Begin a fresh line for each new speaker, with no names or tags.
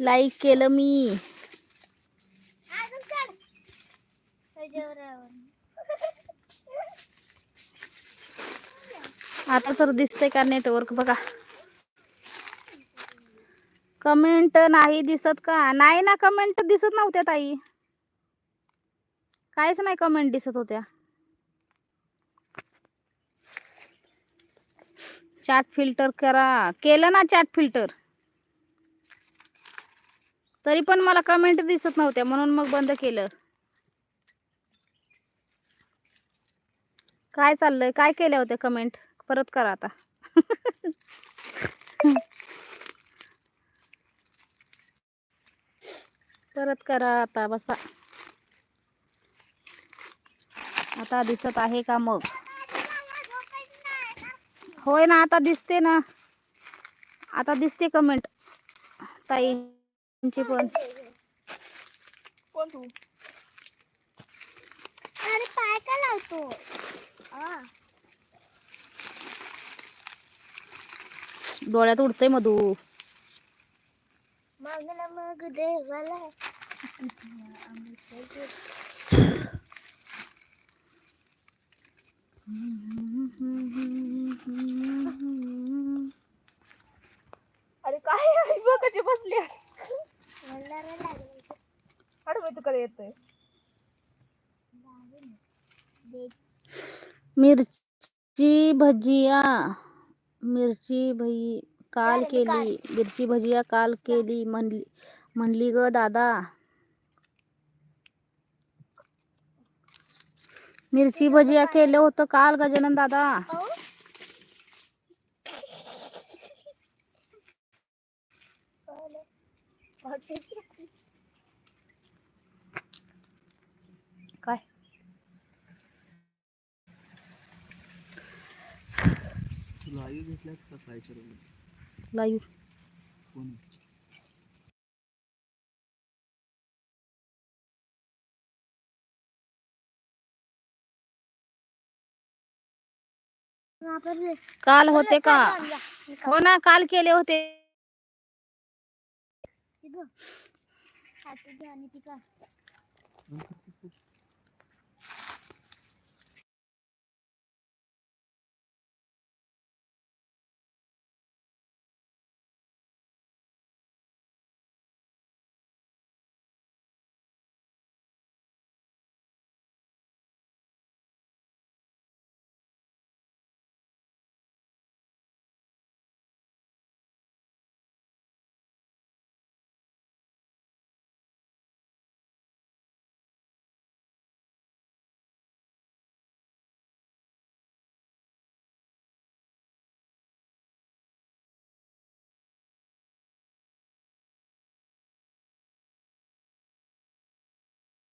Like केलं मी. आता तर दिसतंय का नेटवर्क बघा. कमेंट नाही दिसत का? नाही ना कमेंट दिसत नव्हत्या ताई. काहीच नाही कमेंट दिसत होत्या. चॅट फिल्टर करा. केलं ना चॅट फिल्टर तरी पण मला कमेंट दिसत नव्हत्या म्हणून मग बंद केलं. काय चाललंय? काय केल्या होत्या कमेंट परत करा आता. परत करा आता बसा. आता दिसत आहे का मग? होय ना आता दिसते ना. आता दिसते कमेंट ताई. पण
कोण तू
अरे पाय का लावतो हा.
डोळ्यात उडतंय मधू
मग ना मग देवाला
अरे अरे बाई, तू
मिरची भजिया मिरची भई काल केली मिरची भजिया काल केली म्हणली म्हणली ग दादा। मिरची भजिया केलं होतं काल गजानन दादा।
घेतल्यात का
लाईव्ह
कोण
काल होते का. हो ना काल केले होते।
ती